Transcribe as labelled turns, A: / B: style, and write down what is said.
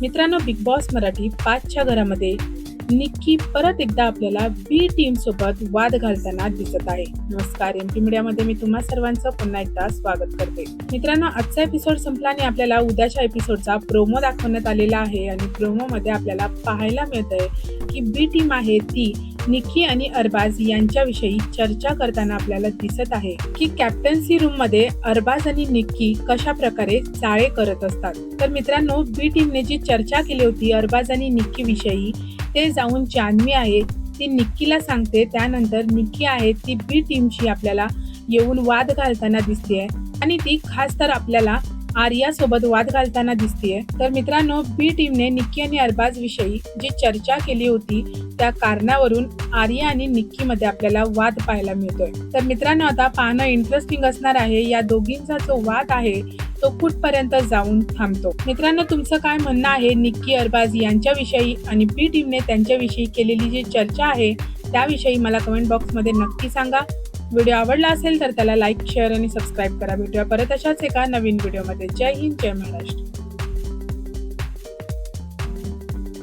A: मित्रांनो big boss Marathi पाचच्या घरामध्ये निक्की परत एकदा आपल्याला बी टीम सोबत वाद घालताना दिसत आहे. नमस्कार एम पी मीडियामध्ये मी तुम्हा सर्वांचं पुन्हा एकदा स्वागत करते. मित्रांनो आजचा एपिसोड संपला आणि आपल्याला उद्याच्या एपिसोडचा प्रोमो दाखवण्यात आलेला आहे. आणि प्रोमो मध्ये आपल्याला पाहायला मिळतंय की बी टीम आहे ती निक्की आणि अरबाज यांच्याविषयी चर्चा करताना आपल्याला दिसत आहे की कॅप्टन्सी रूममध्ये अरबाज आणि निक्की कशा प्रकारे चाळे करत असतात. तर मित्रांनो बी टीमने जी चर्चा केली होती अरबाज आणि निक्की विषयी ते जाऊन जान्हवी आहे. ती निक्कीला सांगते त्यानंतर निक्की आहे ती बी टीमशी आपल्याला येऊन वाद घालताना दिसतेय. आणि ती खास तर आपल्याला आर्या सोबत वाद घालताना दिसतेय. तर मित्रांनो बी टीमने निक्की आणि अरबाज विषयी जी चर्चा केली होती त्या कारणावरून आर्या आणि निक्की मध्ये आपल्याला वाद पाहायला मिळतोय. तर मित्रांनो आता पाहणं इंटरेस्टिंग असणार आहे. या दोघींचा जो वाद आहे तो कुठपर्यंत जाऊन थांबतो? मित्रांनो तुमचं काय म्हणणं आहे? निक्की अरबाज यांच्याविषयी आणि बी टीमने त्यांच्याविषयी केलेली जी चर्चा आहे त्याविषयी मला कमेंट बॉक्समध्ये नक्की सांगा. व्हिडिओ आवडला असेल तर त्याला लाईक शेअर आणि सबस्क्राईब करा. भेटूया परत अशाच एका नवीन व्हिडिओमध्ये. जय हिंद जय महाराष्ट्र.